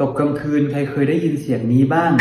ตกกลางคืนใครเคยได้ยินเสียงนี้บ้าง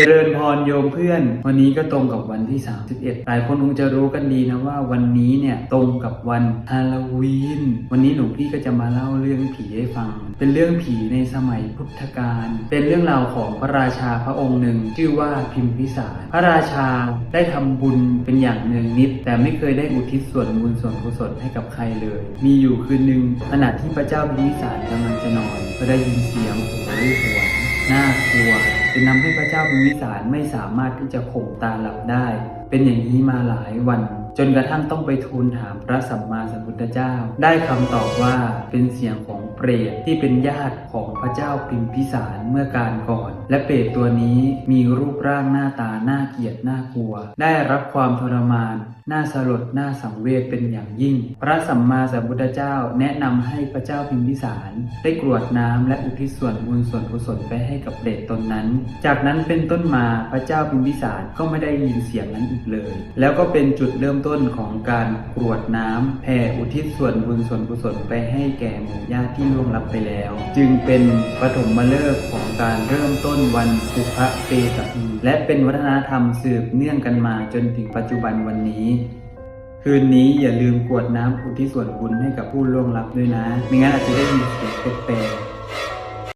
เจริญพรโยมเพื่อน วันนี้ก็ตรงกับวันที่ 31 หลายคนคงจะรู้กันดีนะว่าวันนี้เนี่ยตรงกับวันฮาโลวีน วันนี้หลวงพี่ก็จะมาเล่าเรื่องผีให้ฟัง เป็นเรื่องผีในสมัยพุทธกาล เป็นเรื่องราวของพระราชาพระองค์หนึ่ง ชื่อว่าพิมพิสาร พระราชาได้ทำบุญเป็นอย่างเนืองนิด แต่ไม่เคยได้อุทิศส่วนบุญส่วนกุศลให้กับใครเลย มีอยู่คืนหนึ่งขณะที่พระเจ้าพิมพิสารกำลังจะนอน ก็ได้ยินเสียงโหยหวน น่ากลัวจะนำให้พระเจ้าพิมิสารไม่สามารถที่จะข่มตาหลับได้ เป็นอย่างนี้มาหลายวัน จนกระทั่งต้องไปทูลถามพระสัมมาสัมพุทธเจ้า ได้คำตอบว่าเป็นเสียงของเปรตที่เป็นญาติของพระเจ้าพิมพิสารเมื่อการก่อน และเปรตตัวนี้มีรูปร่างหน้าตาน่าเกลียดน่ากลัว ได้รับความทรมานน่าสลดน่าสังเวชเป็นอย่างยิ่ง พระสัมมาสัมพุทธเจ้าแนะนำให้พระเจ้าพิมพิสารได้กรวดน้ำและอุทิศส่วนบุญส่วนกุศลไปให้กับเปรตตนนั้น จากนั้นเป็นต้นมาพระเจ้าพิมพิสารก็ไม่ได้ยินเสียงนั้นอีกเลย แล้วก็เป็นจุดเริ่มต้นของการกรวดน้ำแผ่อุทิศส่วนบุญส่วนกุศลไปให้แก่หมู่ญาติที่ล่วงลับไปแล้ว จึงเป็นปฐมฤกษ์ของการเริ่มต้นวันสุภเปตอีและเป็นวัฒนธรรมสืบเนื่องกันมาจนถึงปัจจุบันวันนี้คืนนี้อย่าลืมกรวดน้ำอุทิศส่วนบุญให้กับผู้ล่วงลับด้วยนะ ไม่งั้นอาจจะได้ยินเสียงแปลก